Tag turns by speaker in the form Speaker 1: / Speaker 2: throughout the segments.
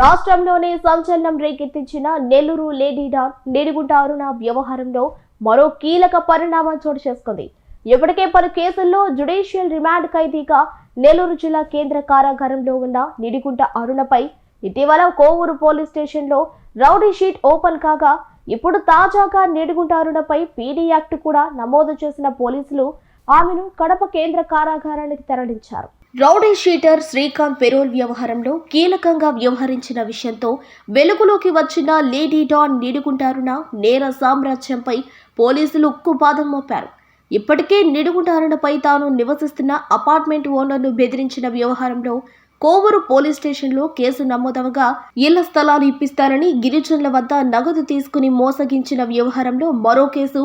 Speaker 1: రాష్ట్రంలోనే సంచలనం రేకెత్తించిన నెల్లూరు లేడీ డాన్ నిడిగుంట అరుణ వ్యవహారంలో మరో కీలక పరిణామం చోటు చేసుకుంది. ఇప్పటికే పలు కేసుల్లో జుడిషియల్ రిమాండ్ ఖైదీగా నెల్లూరు జిల్లా కేంద్ర కారాగారంలో ఉన్న నిడిగుంట అరుణపై ఇటీవల కోవూరు పోలీస్ స్టేషన్లో రౌడీ షీట్ ఓపెన్ కాగా ఇప్పుడు తాజాగా నిడిగుంట అరుణపై పీడీ యాక్ట్ కూడా నమోదు చేసిన పోలీసులు ఆమెను కడప కేంద్ర కారాగారానికి తరలించారు. రౌడీ షీటర్ శ్రీకాంత్ పెరోల్ వ్యవహారంలో కీలకంగా వ్యవహరించిన విషయంతో వెలుగులోకి వచ్చిన లేడీ డాన్ నిడుగుంటారున నేర సామ్రాజ్యంపై పోలీసులు ఉక్కుపాదం మోపారు. ఇప్పటికే నిడుగుంటారునపై తాను నివసిస్తున్న అపార్ట్మెంట్ ఓనర్ను బెదిరించిన వ్యవహారంలో కోవూరు పోలీస్ స్టేషన్లో కేసు నమోదవగా ఇళ్ళ స్థలాలు ఇప్పిస్తారని గిరిజనుల వద్ద నగదు తీసుకుని మోసగించిన వ్యవహారంలో మరో కేసు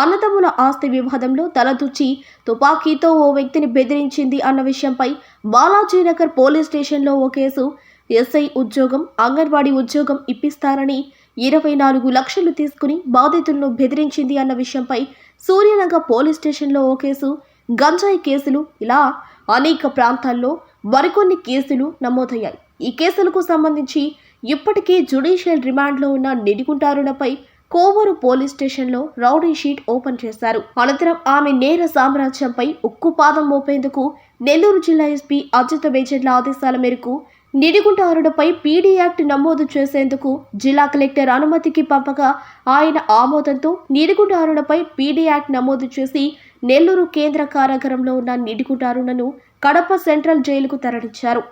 Speaker 1: అన్నదమ్ముల ఆస్తి వివాదంలో తలదూచి తుపాకీతో ఓ వ్యక్తిని బెదిరించింది అన్న విషయంపై బాలాజీనగర్ పోలీస్ స్టేషన్లో ఓ కేసు. ఎస్ఐ ఉద్యోగం అంగన్వాడీ ఉద్యోగం ఇప్పిస్తారని ఇరవై నాలుగు లక్షలు తీసుకుని బాధితులను బెదిరించింది అన్న విషయంపై సూర్యనగర్ పోలీస్ స్టేషన్లో ఓ కేసు. గంజాయి కేసులు ఇలా అనేక ప్రాంతాల్లో మరికొన్ని కేసులు నమోదయ్యాయి. ఈ కేసులకు సంబంధించి ఇప్పటికే జ్యుడిషియల్ రిమాండ్లో ఉన్న నిడిగుంటారులపై కోవూరు పోలీస్ స్టేషన్లో రౌడీ షీట్ ఓపెన్ చేశారు. అనంతరం ఆమె నేర సామ్రాజ్యంపై ఉక్కుపాదం మోపేందుకు నెల్లూరు జిల్లా ఎస్పీ అజిత వేజెడ్ల ఆదేశాల మేరకు నిడిగుంటారులపై పీడీ యాక్ట్ నమోదు చేసేందుకు జిల్లా కలెక్టర్ అనుమతికి పంపగా ఆయన ఆమోదంతో నిడిగుంటారులపై పీడీ యాక్ట్ నమోదు చేసి నెల్లూరు కేంద్ర కారాగారంలో ఉన్న నిడిగుంటారులను కడప సెంట్రల్ జైలుకు తరలించారు.